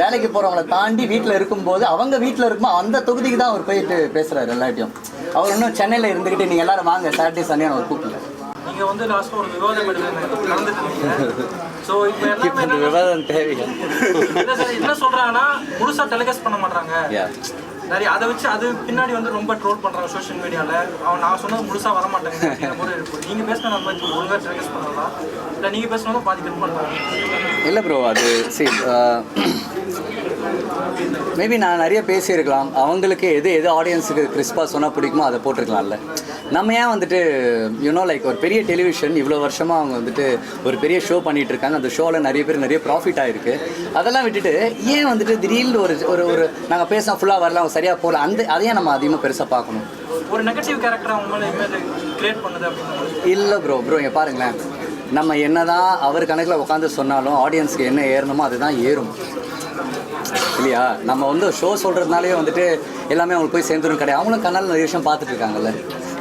வேலைக்கு போறவங்கள தாண்டி வீட்டில் இருக்கும்போது அவங்க வீட்டில் இருக்கும்போது அந்த தொகுதிக்கு தான் அவர் போயிட்டு பேசுறாரு எல்லாட்டையும் அவர் இன்னும் சென்னையில் இருந்துக்கிட்டு நீங்க எல்லாரும் வாங்க சாட்டர்டே சண்டே அவர் கூப்பிடல. நீங்க வந்து லாஸ்ட் ஒரு விவாதம் ஸோ இப்போ விவாதம் தேவையா இல்ல சார் என்ன சொல்றாங்கன்னா முழுசா டெலிகாஸ்ட் பண்ண மாட்டாங்க. நிறைய அதை வச்சு அது பின்னாடி வந்து ரொம்ப ட்ரோல் பண்றாங்க சோஷியல் மீடியால அவன் நான் சொன்னது முழுசா வர மாட்டேங்குது அப்படிங்கிற மாதிரி நீங்கள் நீங்க பேசின நம்ம ஒழுங்கா ட்ரெஸ் பண்ணலாம்? இல்ல நீங்க பேசினாலும் பாதி கட் பண்றாங்க. இல்லை ப்ரோ அது சரி மேபி நான் நிறைய பேசியிருக்கலாம். அவங்களுக்கு எது எது ஆடியன்ஸுக்கு கிறிஸ்பா சொன்னால் பிடிக்குமோ அதை போட்டிருக்கலாம்ல. நம்ம ஏன் வந்துட்டு யூனோ லைக் ஒரு பெரிய டெலிவிஷன் இவ்வளோ வருஷமாக அவங்க வந்துட்டு ஒரு பெரிய ஷோ பண்ணிட்டு இருக்காங்க அந்த ஷோவில் நிறைய பேர் நிறைய ப்ராஃபிட் ஆயிருக்கு. அதெல்லாம் விட்டுட்டு ஏன் வந்துட்டு திடீர்னு ஒரு ஒரு ஒரு நாங்கள் பேச ஃபுல்லாக வரல அவங்க சரியாக போகல அந்த அதையே நம்ம அதிகமாக பெருசாக பார்க்கணும். ஒரு நெகட்டிவ் கேரக்டர் அவங்க இல்லை ப்ரோ ப்ரோ இங்கே பாருங்களேன். நம்ம என்னதான் அவர் கணக்கில் உட்காந்து சொன்னாலும் ஆடியன்ஸ்க்கு என்ன ஏறணுமோ அதுதான் ஏறும். இல்லையா? நம்ம வந்து ஷோ சொல்கிறதுனாலே வந்துட்டு எல்லாமே அவங்களுக்கு போய் சேர்ந்துரும் கிடையாது. அவங்களும் கண்ணால் நிறைய விஷயம் பார்த்துட்டு இருக்காங்கல்ல.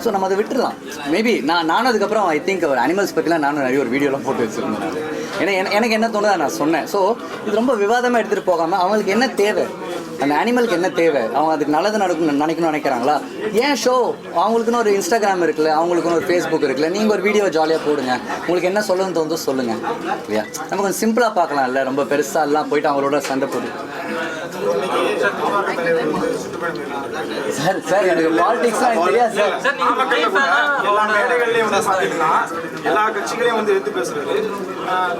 ஸோ நம்ம அதை விட்டுறலாம் மேபி நான் நானும் அதுக்கப்புறம் ஐ திங்க் ஒரு அனிமல்ஸ் பற்றிலாம் நானும் நிறைய ஒரு வீடியோலாம் போட்டு வச்சுருந்தேன். ஏன்னா எனக்கு என்ன தோணுதா நான் சொன்னேன். ஸோ இது ரொம்ப விவாதமாக எடுத்துகிட்டு போகாமல் அவங்களுக்கு என்ன தேவை? அந்த அனிமலுக்கு என்ன தேவை? அவங்க அதுக்கு நல்லது நடக்கும் நினைக்கணும்னு நினைக்கிறாங்களா? ஏன் ஷோ அவங்களுக்குன்னு ஒரு இன்ஸ்டாகிராம் இருக்குல்ல அவங்களுக்குன்னு ஒரு ஃபேஸ்புக் இருக்குல்ல நீங்கள் ஒரு வீடியோ ஜாலியாக போடுங்க. உங்களுக்கு என்ன சொல்லணும்னு தோணுதோ சொல்லுங்கள் இல்லையா? நம்ம கொஞ்சம் சிம்பிளாக பார்க்கலாம் இல்லை ரொம்ப பெருசாக எல்லாம் போயிட்டு அவங்களோட சண்டை போட்டு. சார் சார் எனக்கு பாலிடிக்ஸ்லாம் எனக்கு தெரியாது சார். சார் நீங்க? எல்லா மேடைகள்லயும் வந்து பாத்தீங்கன்னா எல்லா கட்சிகளையும் வந்து எடுத்து பேசுறது.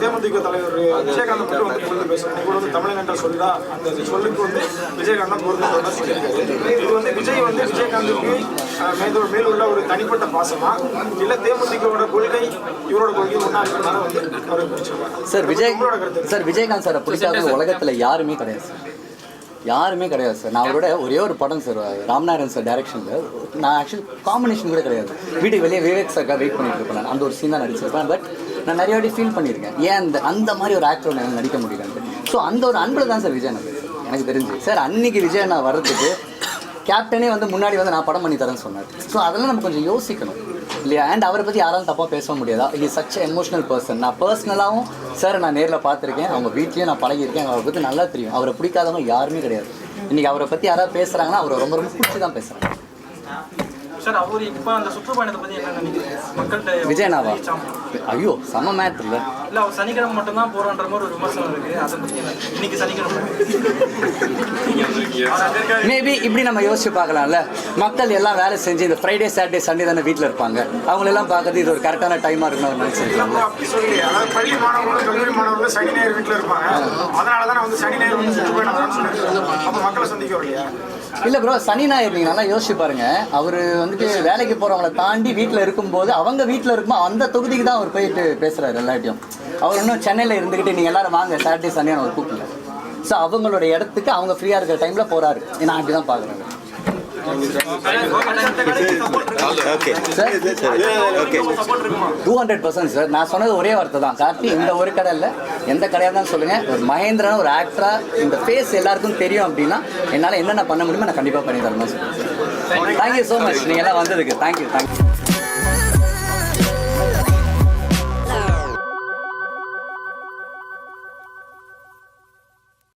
தேமுதிக தலைவர் விஜயகாந்த் மட்டும் வந்து பொருந்து பேசுறாரு நீ கூட வந்து தமிழன் என்ற சொல்லா அந்த சொல்லுக்கு வந்து விஜயகாந்த் பொருந்து சொல்லியிருக்காரு. இது வந்து விஜய் வந்து விஜயகாந்துக்கு ஆஹ் மேலு மேலுள்ள ஒரு தனிப்பட்ட பாசமா இல்ல தேமுதிகவோட கொள்கை இவரோட கொள்கை ஒன்றா இருக்கிறனால வந்து பிடிச்சிருக்காங்க. சார் விஜய் சார் விஜயகாந்த் சாரை பிடிக்காத உலகத்தில் யாருமே கிடையாது சார். யாருமே கிடையாது சார் நான் அவரோட ஒரே ஒரு படம் சார் ராம்நாராயண் சார் டைரக்ஷனில் நான் ஆக்சுவலி காம்பினேஷன் கூட கிடையாது. வீட்டுக்கு வெளியே விவேக் சார்க்காக வெயிட் பண்ணிட்டு இருப்பேன் நான். அந்த ஒரு சீன் தான் நடிச்சிருப்பேன். பட் நான் நிறைய வாட்டி ஃபீல் பண்ணியிருக்கேன். ஏன் அந்த அந்த மாதிரி ஒரு ஆக்டர் என்னால் நடிக்க முடியலன்ட்டு. ஸோ அந்த ஒரு அன்பில் தான் சார் விஜய் எனக்கு எனக்கு தெரிஞ்சு. சார் அன்னைக்கு விஜய் நான் வர்றதுக்கு கேப்டனே வந்து முன்னாடி வந்து நான் படம் பண்ணி தரேன்னு சொன்னார். ஸோ அதெல்லாம் நம்ம கொஞ்சம் யோசிக்கணும். இல்லையா? அண்ட் அவரை பற்றி யாராலும் தப்பாக பேச முடியாதா? இஸ் சச் எமோஷனல் பர்சன் நான் பர்சனலாகவும் சார் நான் நேரில் பார்த்துருக்கேன். அவங்க வீட்லேயும் நான் பழகியிருக்கேன். அவரை பற்றி நல்லா தெரியும். அவரை பிடிக்காதவங்க யாருமே கிடையாது. இன்றைக்கி அவரை பற்றி யாராவது பேசுகிறாங்கன்னா அவரை ரொம்ப ரொம்ப பிடிச்சி தான் பேசுகிறாங்க சார் அவர் இப்போ அந்த சுற்றுப்பயணத்தை பத்தி என்ன நினைக்கிறீங்க மக்கள்கிட்ட விஜயனாவா. ஐயோ செம்ம மேட்ரு இல்லை இல்ல அவர் சனிக்கிழமை மட்டும்தான் போறான்ற மாதிரி ஒரு விமர்சனம் இருக்கு அதை பத்தி என்ன? இன்னைக்கு சனிக்கிழமை. மேபி இப்படி நம்ம யோசிச்சு பார்க்கலாம்ல மக்கள் எல்லாம் வேலை செஞ்சு இந்த ஃப்ரைடே சாட்டர்டே சண்டே தானே வீட்டில் இருப்பாங்க அவங்களெல்லாம் பார்க்கறது இது ஒரு கரெக்டான டைமாக இருக்குன்னு நம்ம அப்படி சொல்லி அதாவது பள்ளி மாணவர்களும் கல்லூரி மாணவர்களும் சனி ஞாயிறு வீட்டில் இருப்பாங்க அதனால தான் வந்து சனி ஞாயிறு வந்து சுற்றுப்பயணம் அப்போ மக்களை சந்திக்க வரலையா இல்ல ப்ரோ சனி ஞாயிறு நீங்க நல்லா யோசிச்சு பாருங்க அவர் வந்துட்டு வேலைக்கு போறவங்கள தாண்டி வீட்டில் இருக்கும்போது அவங்க வீட்டில் இருக்கும்போது அந்த தொகுதிக்கு தான் அவர் போயிட்டு பேசுறாரு எல்லாட்டையும் அவர் இன்னும் சென்னையில் இருந்துக்கிட்டு நீங்க எல்லாரும் வாங்க சாட்டர்டே சண்டே அவர் கூப்பிடல. ஸோ அவங்களோட இடத்துக்கு அவங்க ஃப்ரீயா இருக்கிற டைம்ல போறாரு. நான் அப்படி தான் okay two hundred percent sir நான் சொன்னது ஒரே வார்த்தை தான். கார்த்தி இந்த ஒரு கடை இல்லை. எந்த கடையாக தான் சொல்லுங்க. ஒரு மகேந்திரன் ஒரு ஆக்டரா இந்த ஃபேஸ் எல்லாருக்கும் தெரியும் அப்படின்னா என்னால் என்னென்ன பண்ண முடியுமோ நான் கண்டிப்பாக பண்ணி தரணும் சார் தேங்க்யூ ஸோ மச் நீங்கள் எல்லாம் வந்ததுக்கு. Thank you thank you